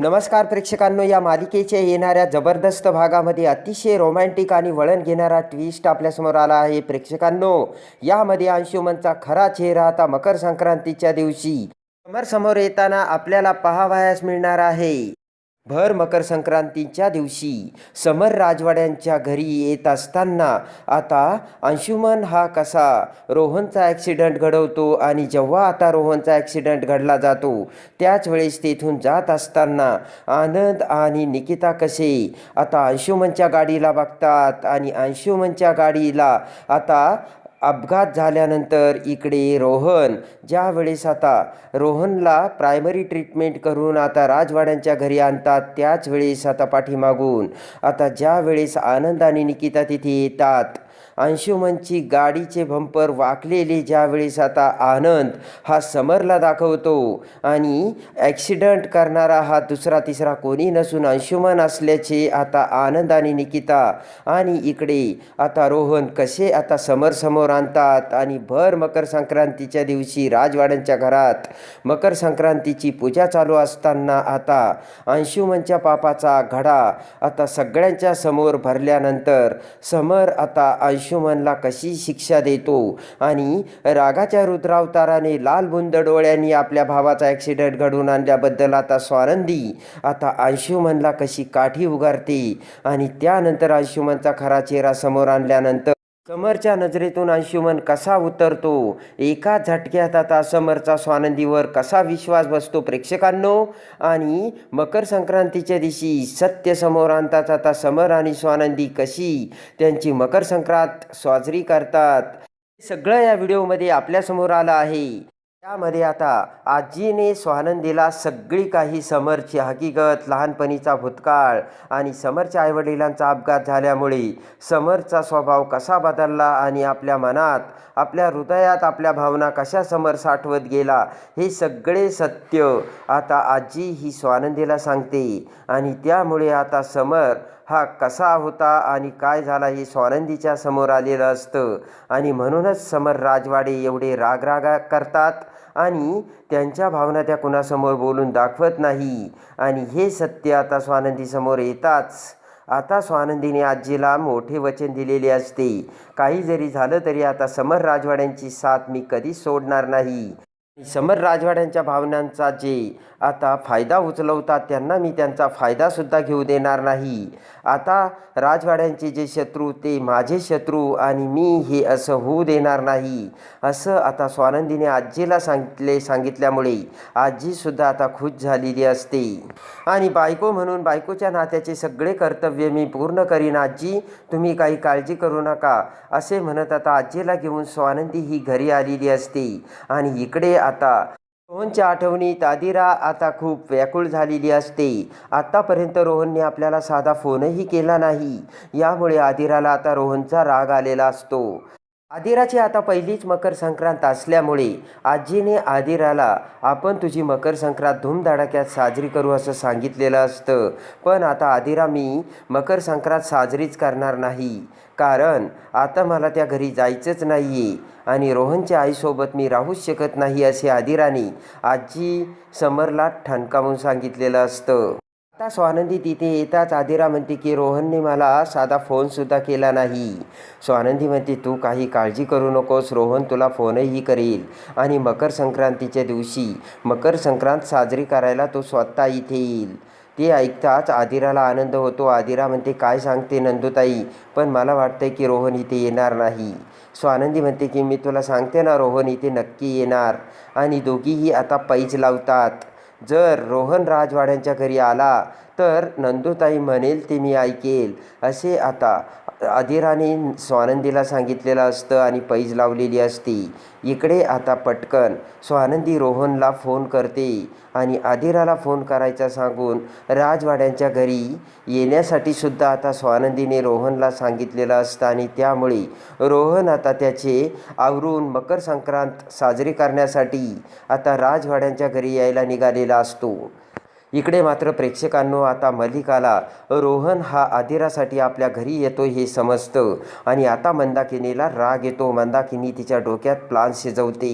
नमस्कार प्रेक्षकांनो या मालिकेच्या येणाऱ्या जबरदस्त भागामध्ये अतिशय रोमॅन्टिक आणि वळण घेणारा ट्विस्ट आपल्यासमोर आला आहे. प्रेक्षकांनो यामध्ये अंशुमनचा खरा चेहरा आता मकर संक्रांतीच्या दिवशी समोर येताना आपल्याला पाहावयास मिळणार आहे. भर मकर संक्रांतीच्या दिवशी समर राजवाड्यांच्या घरी येत असताना आता अंशुमन हा कसा रोहनचा ॲक्सिडंट घडवतो आणि जेव्हा आता रोहनचा ॲक्सिडंट घडला जातो त्याच वेळेस तेथून जात असताना आनंद आणि निकिता कसे आता अंशुमनच्या गाडीला बघतात आणि अंशुमनच्या गाडीला आता अपघात झाल्यानंतर इकडे रोहन ज्यावेळेस आता रोहनला प्रायमरी ट्रीटमेंट करून आता राजवाड्यांच्या घरी आणतात त्याच वेळेस आता पाठीमागून. आता ज्या वेळेस आनंद आणि निकिता तिथे येतात अंशुमनची गाडीचे भंपर वाकलेले ज्यावेळेस आता आनंद हा समरला दाखवतो. आणि ॲक्सिडंट करणारा हा दुसरा तिसरा कोणी नसून अंशुमन असल्याचे आता आनंद आणि निकिता आणि इकडे आता रोहन कसे आता समोर आणतात आणि भर मकर संक्रांतीच्या दिवशी राजवाड्यांच्या घरात मकर संक्रांतीची पूजा चालू असताना आता अंशुमनच्या पापाचा घडा आता सगळ्यांच्या समोर भरल्यानंतर समर आता अंशुमनला कशी शिक्षा देतो? आणि रागाच्या रुद्रावताराने लाल बुंद डोळ्यांनी आपल्या भावाचा ॲक्सिडेंट घडवून आणल्याबद्दल आता स्वानंदी आता अंशुमनला कशी काठी उगारते आणि त्यानंतर अंशुमनचा खरा चेहरा समोर आणल्यानंतर समरच्या नजरेतून अंशुमन कसा उतरतो? एका झटक्यात आता समरचा स्वानंदीवर कसा विश्वास बसतो प्रेक्षकांनो? आणि मकर संक्रांतीच्या दिवशी सत्य समोर आणतात आता समर आणि स्वानंदी कशी त्यांची मकर संक्रांत साजरी करतात? सगळं या व्हिडिओमध्ये आपल्यासमोर आलं आहे. त्यामध्ये आता आजीने स्वानंदीला सगळी काही समरची हकीकत लहानपणीचा भूतकाळ आणि समरच्या आईवडिलांचा अपघात झाल्यामुळे समरचा स्वभाव कसा बदलला आणि आपल्या मनात आपल्या हृदयात आपल्या भावना कशा समर साठवत गेला हे सगळे सत्य आता आजी ही स्वानंदीला सांगते. आणि त्यामुळे आता समर हा कसा होता आणि काय झाला हे स्वानंदीच्या समोर आलेलं असतं. आणि म्हणूनच समर राजवाडे एवढे रागरागा करतात. आणि त्यांच्या भावना त्या कुणासमोर बोलून दाखवत नाही. आणि हे सत्य आता स्वानंदीसमोर येताच. आता स्वानंदीने आजीला मोठे वचन दिलेले असते. काही जरी झालं तरी आता समर राजवाड्यांची साथ मी कधीच सोडणार नाही. समर राजवाड्यांच्या भावनांचा जे आता फायदा उचलवतात त्यांना मी त्यांचा फायदासुद्धा घेऊ देणार नाही. आता राजवाड्यांचे जे शत्रू ते माझे शत्रू आणि मी हे असं होऊ देणार नाही. असं आता स्वानंदीने आजीला सांगितले सांगितल्यामुळे आजीसुद्धा आता खुश झालेली असते. आणि बायको म्हणून बायकोच्या नात्याचे सगळे कर्तव्य मी पूर्ण करीन. आजी तुम्ही काही काळजी करू नका. असे म्हणत आता आजीला घेऊन स्वानंदी ही घरी आलेली असते. आणि इकडे आता. रोहनच्या आठवणीत आदिरा आता खूप व्याकुळ झालेली असते. आत्तापर्यंत रोहनने आपल्याला साधा फोनही केला नाही. यामुळे आदिराला आता रोहनचा राग आलेला असतो. आदिराची आता पहिलीच मकर संक्रांत असल्यामुळे आजीने आदिराला आपण तुझी मकर संक्रांत धूमधडाक्यात साजरी करू असं सांगितलेलं असतं. पण आता आदिरा मी मकर संक्रांत साजरीच करणार नाही कारण आता मला त्या घरी जायचंच नाही आहे आणि रोहनच्या आईसोबत मी राहूच शकत नाही असे आदिराने आजी समरला ठणकावून सांगितलेलं असतं. आता स्वानंदी तिथे येताच आदिरा म्हणते की रोहनने मला साधा फोनसुद्धा केला नाही. स्वानंदी म्हणते तू काही काळजी करू नकोस रोहन तुला फोनही करेल. आणि मकर संक्रांतीच्या दिवशी मकर संक्रांत साजरी करायला तो स्वतः इथे येईल. ते ऐकताच आदिराला आनंद होतो. आदिरा म्हणते काय सांगते नंदुताई? पण मला वाटतं की रोहन इथे येणार नाही. स्वानंदी म्हणते की मी तुला सांगते ना रोहन इथे नक्की येणार. आणि दोघीही आता पैज लावतात. जर रोहन राजवाड्यांच्या घरी आला तर नंदुताई म्हणेल ते मी ऐकेल. असे आता आदिराने स्वानंदीला सांगितलेलं असतं आणि पैज लावलेली असते. इकडे आता पटकन. स्वानंदी रोहनला फोन करते आणि आदिराला फोन करायचा सांगून राजवाड्यांच्या घरी येण्यासाठी सुद्धा आता स्वानंदीने रोहनला सांगितलेलं असतं आणि त्यामुळे रोहन आता त्याचे आवरून मकर संक्रांत साजरी करण्यासाठी आता राजवाड्यांच्या घरी यायला निघालेला असतो. इकडे मात्र प्रेक्षकांनो आता मल्लिकाला रोहन हा आदिरासाठी आपल्या घरी येतो हे समजतं. आणि आता मंदाकिनीला राग येतो. मंदाकिनी तिच्या डोक्यात प्लान शिजवते.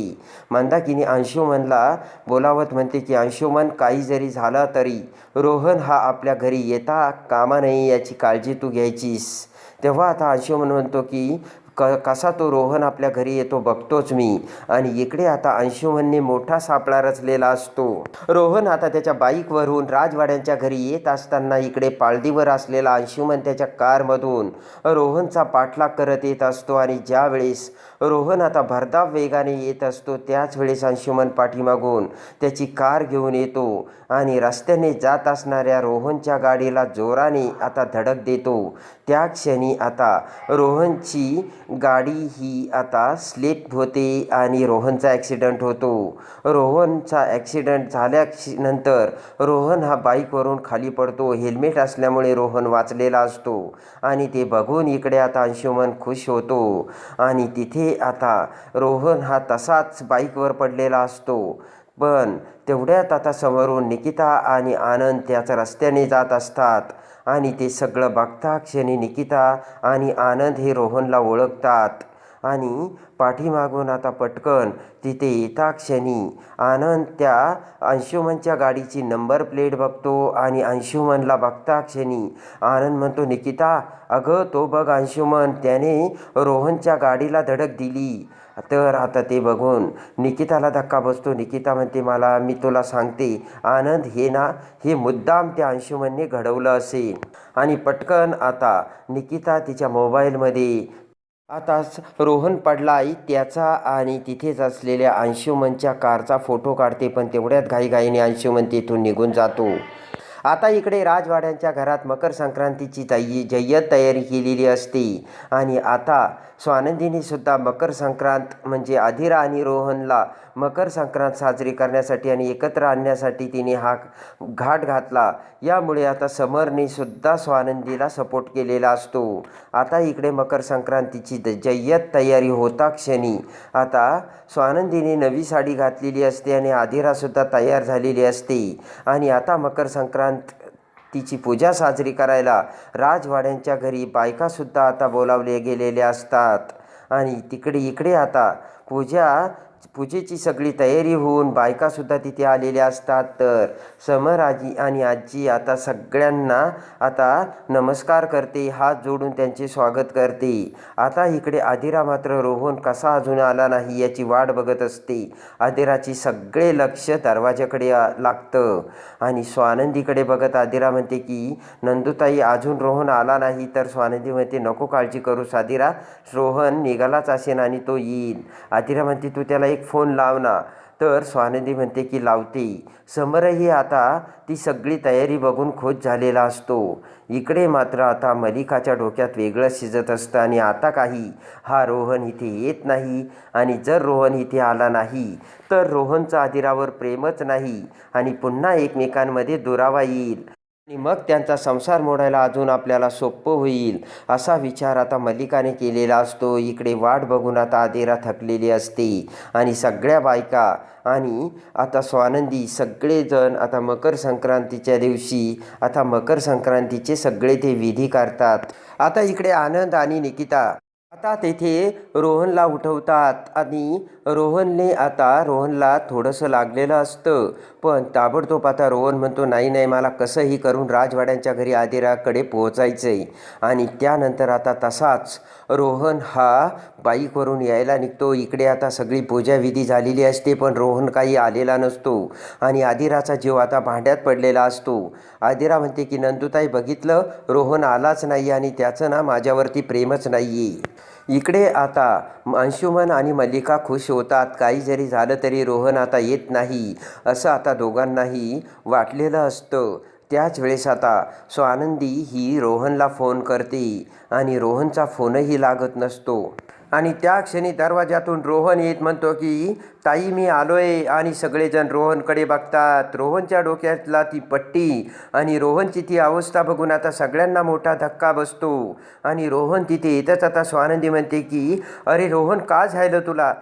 मंदाकिनी अंशुमनला बोलावत म्हणते की अंशुमन काही जरी झालं तरी रोहन हा आपल्या घरी येता कामा नये याची काळजी तू घ्यायचीस. तेव्हा आता अंशुमन म्हणतो की क कसा तो रोहन आपल्या घरी येतो बघतोच मी. आणि इकडे आता अंशुमनने मोठा सापळा रचलेला असतो. रोहन आता त्याच्या बाईकवरून राजवाड्यांच्या घरी येत असताना इकडे पाळदीवर असलेला अंशुमन त्याच्या कारमधून रोहनचा पाठलाग करत येत असतो आणि ज्यावेळेस रोहन आता भरधाव वेगाने येत असतो त्याच वेळेस अंशुमन पाठीमागून त्याची कार घेऊन येतो आणि रस्त्याने जात असणाऱ्या रोहनच्या गाडीला जोराने आता धडक देतो. त्या क्षणी आता रोहनची गाडी ही आता स्लिप होते आणि रोहनचा ॲक्सिडंट होतो. रोहनचा ॲक्सिडंट झाल्यानंतर रोहन हा बाईकवरून खाली पडतो. हेल्मेट असल्यामुळे रोहन वाचलेला असतो आणि ते बघून इकडे आता अंशुमन खुश होतो आणि तिथे आता रोहन हा तसाच बाईकवर पडलेला असतो. पण तेवढ्यात आता समोरून निकिता आणि आनंद त्याच रस्त्याने जात असतात. आणि ते सगळं बघता क्षणी निकिता आणि आनंद हे रोहनला ओळखतात. आणि पाठीमागून आता पटकन तिथे येता क्षणी आनंद त्या अंशुमनच्या गाडीची नंबर प्लेट बघतो आणि अंशुमनला बघता क्षणी आनंद म्हणतो निकिता अगं तो बघ अंशुमन. त्याने रोहनच्या गाडीला धडक दिली. तर आता ते बघून निकिताला धक्का बसतो. निकिता म्हणते मला मी तुला सांगते आनंद हे ना हे मुद्दाम त्या अंशुमनने घडवलं असेल. आणि पटकन आता निकिता तिच्या मोबाईलमध्ये आता रोहन पडलाय त्याचा आणि तिथेच असलेल्या अंशुमनच्या कारचा फोटो काढते पण तेवढ्यात घाईघाईने अंशुमन तिथून निघून जातो. आता इकडे राजवाड्यांच्या घरात मकर संक्रांतीची तय्य जय्यत तयारी केलेली असते. आणि आता स्वानंदीने सुद्धा मकर संक्रांत म्हणजे अधिरा आणि रोहनला मकर संक्रांत साजरी करण्यासाठी आणि एकत्र आणण्यासाठी तिने हा घाट घातला. यामुळे आता समरने सुद्धा स्वानंदीला सपोर्ट केलेला असतो. आता इकडे मकर संक्रांतीची द- जय्यत तयारी होता क्षणी. आता स्वानंदीने नवी साडी घातलेली असते आणि आधिरासुद्धा तयार झालेली असते. आणि आता मकर संक्रांत तिची पूजा साजरी करायला राजवाड्यांच्या घरी बायकासुद्धा आता बोलावले गेलेले असतात. आणि तिकडे इकडे आता पूजा पूजेची सगळी तयारी होऊन बायकासुद्धा तिथे आलेल्या असतात. तर समर आजी आणि आजी आता सगळ्यांना आता नमस्कार करते हात जोडून त्यांचे स्वागत करते. आता इकडे आदिरा मात्र रोहन कसा अजून आला नाही याची वाट बघत असते. आदिराची सगळे लक्ष दरवाजाकडे लागतं. आणि स्वानंदीकडे बघत आदिरा म्हणते की नंदुताई अजून रोहन आला नाही तर स्वानंदी म्हणते नको काळजी करूस आदिरा रोहन निघालाच असेल आणि तो येईल. आदिरा म्हणते तू त्याला एक फोन लाव ना तर स्वानंदी म्हणते की लावते. समरही आता ती सगळी तयारी बघून खोज झालेला असतो. इकडे मात्र आता मलिकाच्या डोक्यात वेगळं शिजत असतं आणि आता काही. हा रोहन इथे येत नाही आणि जर रोहन इथे आला नाही तर रोहनचं आदिरावर प्रेमच नाही आणि पुन्हा एकमेकांमध्ये दुरावा येईल. आणि मग त्यांचा संसार मोडायला अजून आपल्याला सोपं होईल असा विचार आता मल्लिकाने केलेला असतो. इकडे वाट बघून आता आदेरा थकलेली असते. आणि सगळ्या बायका आणि आता स्वानंदी सगळेजण आता मकर संक्रांतीच्या दिवशी आता मकर संक्रांतीचे सगळे ते विधी करतात. आता इकडे आनंद आणि निकिता आता तेथे रोहनला उठवतात आणि रोहनने आता रोहनला थोडंसं लागलेलं असतं. पण ताबडतोब आता रोहन म्हणतो नाही नाही मला कसंही करून राजवाड्यांच्या घरी आदिराकडे पोहोचायचं आहे आणि त्यानंतर आता तसाच रोहन हा बाईकवरून यायला निघतो. इकडे आता सगळी पूजाविधी झालेली असते पण रोहन काही आलेला नसतो आणि आदिराचा जीव आता भांड्यात पडलेला असतो. आदिरा म्हणते की नंदुताई बघितलं? रोहन आलाच नाही आणि त्याचं ना माझ्यावरती प्रेमच नाही आहे इकडे आता अंशुमन आणि मल्लिका खुश होतात. काही जरी झालं तरी रोहन आता येत नाही असं आता दोघांनाही वाटलेलं असतं. त्याच वेळेस आता स्वानंदी ही रोहनला फोन करते आणि रोहनचा फोनही लागत नसतो. आणि त्या क्षणी दरवाजातून रोहन येत म्हणतो की ताई मी आलोय आणि सगळेजण रोहनकडे बघतात. रोहनच्या डोक्यातला ती पट्टी आणि रोहनची ती अवस्था बघून आता सगळ्यांना मोठा धक्का बसतो. आणि रोहन तिथे येतच आता स्वानंदी म्हणते की अरे रोहन का झालं तुला?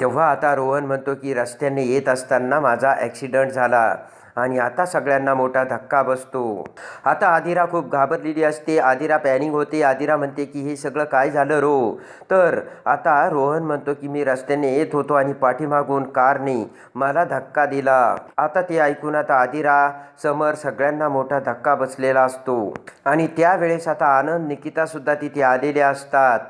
तेव्हा आता रोहन म्हणतो की रस्त्याने येत असताना माझा ॲक्सिडंट झाला. आणि आता सगळ्यांना मोठा धक्का बसतो. आता आदिरा खूप घाबरलेली असते. आदिरा पॅनिंग होते. आदिरा म्हणते की हे सगळं काय झालं रो? तर आता रोहन म्हणतो की मी रस्त्याने येत होतो आणि पाठीमागून कारने मला धक्का दिला. आता ते ऐकून आता आदिरा समर सगळ्यांना मोठा धक्का बसलेला असतो. आणि त्यावेळेस आता आनंद निकितासुद्धा तिथे आलेले असतात.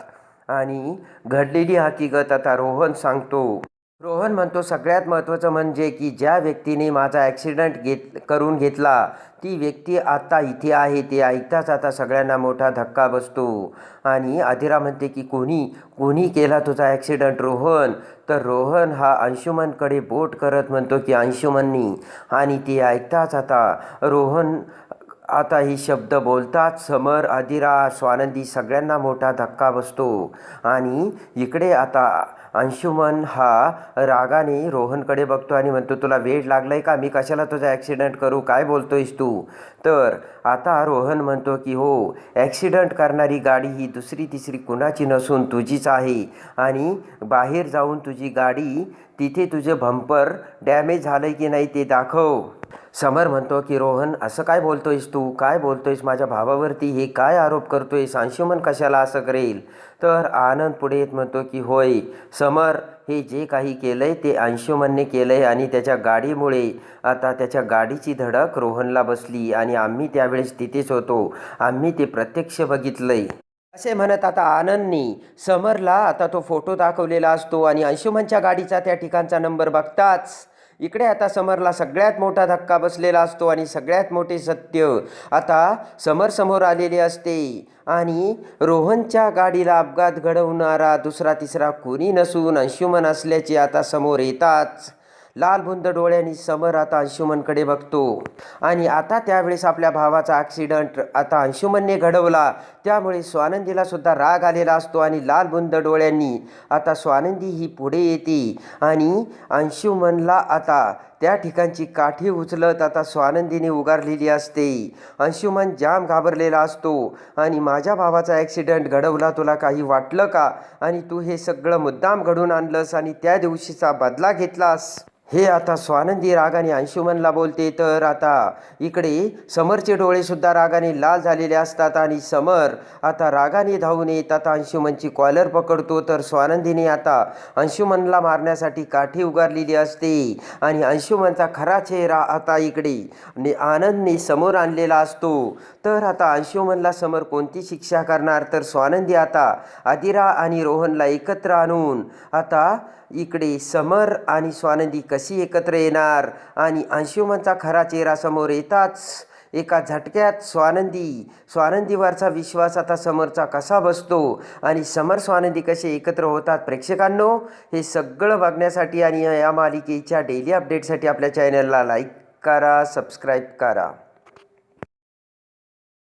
आणि घडलेली हकीकत आता रोहन सांगतो. रोहन म्हणतो सगळ्यात महत्त्वाचं म्हणजे की ज्या व्यक्तीने माझा ॲक्सिडेंट घेत करून घेतला ती व्यक्ती आता इथे आहे ते ऐकताच आता सगळ्यांना मोठा धक्का बसतो. आणि अधिरा म्हणते की कोणी कोणी केला तुझा ॲक्सिडंट रोहन? तर रोहन हा अंशुमनकडे बोट करत म्हणतो की अंशुमननी. आणि ते ऐकताच आता रोहन आता ही शब्द बोलताच समर अधिरा स्वानंदी सगळ्यांना मोठा धक्का बसतो. आणि इकडे आता अंशुमन हा रागाने रोहनकडे बघतो आणि म्हणतो तुला वेळ लागलाय का? मी कशाला तुझा ॲक्सिडंट करू? काय बोलतोयस तू? तर आता रोहन म्हणतो की हो ॲक्सिडंट करणारी गाडी ही दुसरी तिसरी कुणाची नसून तुझीच आहे. आणि बाहेर जाऊन तुझी गाडी तिथे तुझे भंपर डॅमेज झालं की नाही ते दाखव. समर म्हणतो की रोहन असं काय बोलतोयस तू? काय बोलतोयस माझ्या भावावरती? हे काय आरोप करतोयस अंशुमन कशाला असं करेल? तर आनंद पुढे येत म्हणतो की होय समर हे जे काही केलं आहे ते अंशुमनने केलं आहे आणि त्याच्या गाडीमुळे आता त्याच्या गाडीची धडक रोहनला बसली आणि आम्ही त्यावेळेस तिथेच होतो. आम्ही ते प्रत्यक्ष बघितलं आहे असे म्हणत आता आनंदनी समरला आता तो फोटो दाखवलेला असतो आणि अंशुमनच्या गाडीचा त्या ठिकाणचा नंबर बघताच इकडे आता समरला सगळ्यात मोठा धक्का बसलेला असतो आणि सगळ्यात मोठे सत्य आता समर समोर आलेले असते. आणि रोहनच्या गाडीला अपघात घडवणारा दुसरा तिसरा कोणी नसून अंशुमन असल्याचे आता समोर येताच. लाल बुंद डोळ्यांनी समर आता अंशुमनकडे बघतो. आणि आता त्यावेळेस आपल्या भावाचा ॲक्सिडंट आता अंशुमनने घडवला. त्यामुळे स्वानंदीला सुद्धा राग आलेला असतो आणि लाल बुंद डोळ्यांनी आता स्वानंदी ही पुढे येते. आणि अंशुमनला आता त्या ठिकाणची काठी उचलत आता स्वानंदीने उगारलेली असते. अंशुमन जाम घाबरलेला असतो. आणि माझ्या भावाचा ॲक्सिडंट घडवला तुला काही वाटलं का? आणि तू हे सगळं मुद्दाम घडून आणलंस आणि त्या दिवशीचा बदला घेतलास. हे आता स्वानंदी रागाने अंशुमनला बोलते तर आता इकडे समरचे डोळेसुद्धा रागाने लाल झालेले असतात आणि समर आता रागाने धावून येत आता अंशुमनची कॉलर पकडतो तर स्वानंदीने आता अंशुमनला मारण्यासाठी काठी उगारलेली असते आणि अंशुमनचा खरा चेहरा आता इकडे आनंदने समोर आणलेला असतो. तर आता अंशुमनला समोर कोणती शिक्षा करणार? तर स्वानंदी आता आदिरा आणि रोहनला एकत्र आणून आता इकडे समर आणि स्वानंदी कशी एकत्र येणार? आणि अंशुमनचा खरा चेहरा समोर येताच एका झटक्यात स्वानंदी स्वानंदीवरचा विश्वास आता समरचा कसा बसतो? आणि समर स्वानंदी कसे एकत्र होतात? प्रेक्षकांनो हे सगळं बघण्यासाठी आणि या मालिकेच्या डेली अपडेटसाठी आपल्या चॅनलला लाईक करा सबस्क्राईब करा.